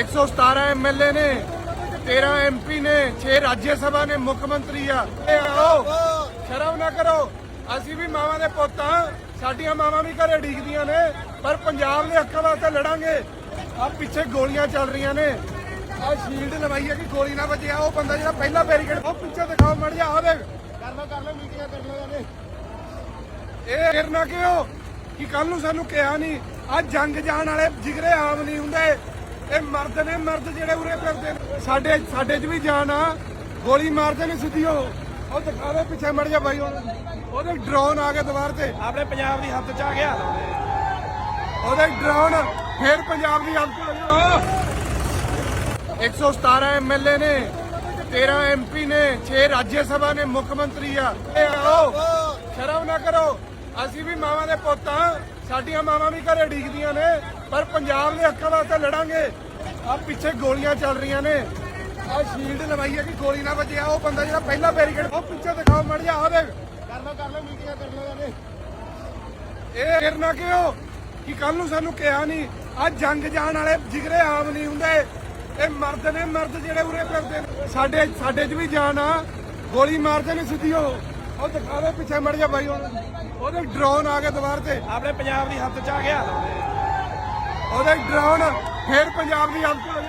117 MLA ਨੇ 13 MP ਨੇ 6 ਰਾਜ ਸਭਾ ਨੇ ਮੁੱਖ ਮੰਤਰੀ ਆ। ਇਹ ਆਓ ਸ਼ਰਮ ਨਾ ਕਰੋ। ਅਸੀਂ ਵੀ ਮਾਵਾਂ ਦੇ ਪੁੱਤ ਆ। ਸਾਡੀਆਂ ਮਾਵਾਂ ਵੀ ਘਰੇ ਡੀਕਦੀਆਂ ਨੇ ਪਰ ਪੰਜਾਬ ਦੇ ਹੱਕਾਂ ਵਾਸਤੇ ਲੜਾਂਗੇ। ਆ ਪਿੱਛੇ ਗੋਲੀਆਂ ਚੱਲ ਰਹੀਆਂ ਨੇ। ਆ ਸ਼ੀਲਡ ਲਵਾਈ ਹੈ ਕਿ ਗੋਲੀ ਨਾ ਵੱਜੇ। ਆ ਉਹ ਬੰਦਾ ਜਿਹੜਾ ਪਹਿਲਾ ਬੈਰੀਕੇਡ ਉਹ ਪਿੱਛੇ ਦਿਖਾਓ ਮੜ ਜਾ ਆ ਦੇਖ। ਕਰ ਲੋ ਕਰ ਲੋ ਮੀਟਿੰਗਾਂ ਕਰ ਲੋ ਜਾਨੇ ਇਹ ਕਰਨਾ ਕਿਉਂ ਕਿ ਕੱਲ ਨੂੰ ਸਾਨੂੰ ਕਿਹਾ ਨਹੀਂ ਆ ਜੰਗ ਜਾਣ ਵਾਲੇ ਜਿਗਰੇ ਆਮ ਨਹੀਂ ਹੁੰਦੇ। ਇਹ ਮਰਦ ਨੇ ਮਰਦ ਜਿਹੜੇ ਉਰੇ ਫਿਰਦੇ ਨੇ। ਸਾਡੇ ਸਾਡੇ 'ਚ ਵੀ ਜਾਨ ਆ। ਗੋਲੀ ਮਾਰਦੇ ਨੇ ਸਿੱਧੀ ਉਹ। ਉਹ ਦਿਖਾਵੇ ਪਿੱਛੇ ਮੜ ਜਾ ਬਾਈ ਉਹਦੇ ਡਰੋਨ ਆ ਕੇ ਦੀਵਾਰ ਤੇ। ਆਪਣੇ ਪੰਜਾਬ ਦੀ ਹੱਦ ਚ ਆ ਗਿਆ। ਉਹਦੇ ਡਰੋਨ ਫੇਰ ਪੰਜਾਬ ਦੀ ਹੱਥ ਚ 117 ਐਮਐਲਏ ਨੇ 13 ਐਮਪੀ ਨੇ 6 ਰਾਜ ਸਭਾ ਨੇ ਮੁੱਖ ਮੰਤਰੀ ਆ। ਇਹ ਆਓ। ਸ਼ਰਮ ਨਾ ਕਰੋ। ਅਸੀਂ ਵੀ ਮਾਵਾਂ ਦੇ ਪੁੱਤ ਆ ਸਾਡੀਆਂ ਮਾਵਾਂ ਵੀ ਘਰੇ ਡੀਕਦੀਆਂ ਨੇ ਪਰ ਪੰਜਾਬ ਦੇ ਹੱਕਾਂ ਵਾਸਤੇ ਲੜਾਂਗੇ। ਆ ਪਿੱਛੇ ਗੋਲੀਆਂ ਚੱਲ ਰਹੀਆਂ ਨੇ। ਆ ਸ਼ੀਲਡ ਲਵਾਈ ਹੈ ਕਿ ਗੋਲੀ ਨਾ ਵੱਜੇ। ਆ ਉਹ ਬੰਦਾ ਜਿਹੜਾ ਪਹਿਲਾ ਬੈਰੀਕੇਡ ਉਹ ਪਿੱਛੇ ਦਿਖਾਓ ਮੜ ਜਾ ਆ ਦੇਖ। ਕਰ ਲੋ ਕਰ ਲੋ ਮੀਟਿੰਗਾਂ ਕਰ ਲੋ ਜਾਨੇ ਇਹ ਕਰਨਾ ਕਿਉਂ? ਕਿ ਕੱਲ ਨੂੰ ਸਾਨੂੰ ਕਿਹਾ ਨਹੀਂ। ਆ ਜੰਗ ਜਾਣ ਵਾਲੇ ਜਿਗਰੇ ਆਮ ਨਹੀਂ ਹੁੰਦੇ। ਇਹ ਮਰਦ ਨੇ ਮਰਦ ਜਿਹੜੇ ਉਰੇ ਫਿਰਦੇ ਨੇ। ਸਾਡੇ ਸਾਡੇ 'ਚ ਵੀ ਜਾਨ ਆ। ਗੋਲੀ ਮਾਰਦੇ ਨੇ ਸਿੱਧੀ ਉਹ। ਉਹ ਦਿਖਾਵੇ ਪਿੱਛੇ ਮੜ ਜਾ ਬਾਈ ਉਹਦੇ ਡਰੋਨ ਆ ਕੇ ਦੀਵਾਰ ਤੇ। ਆਪਣੇ ਪੰਜਾਬ ਦੀ ਹੱਦ ਚ ਆ ਗਿਆ। ਉਹਦੇ ਡਰੋਨ ਫੇਰ ਪੰਜਾਬ ਦੀ ਹੱਥ ਚ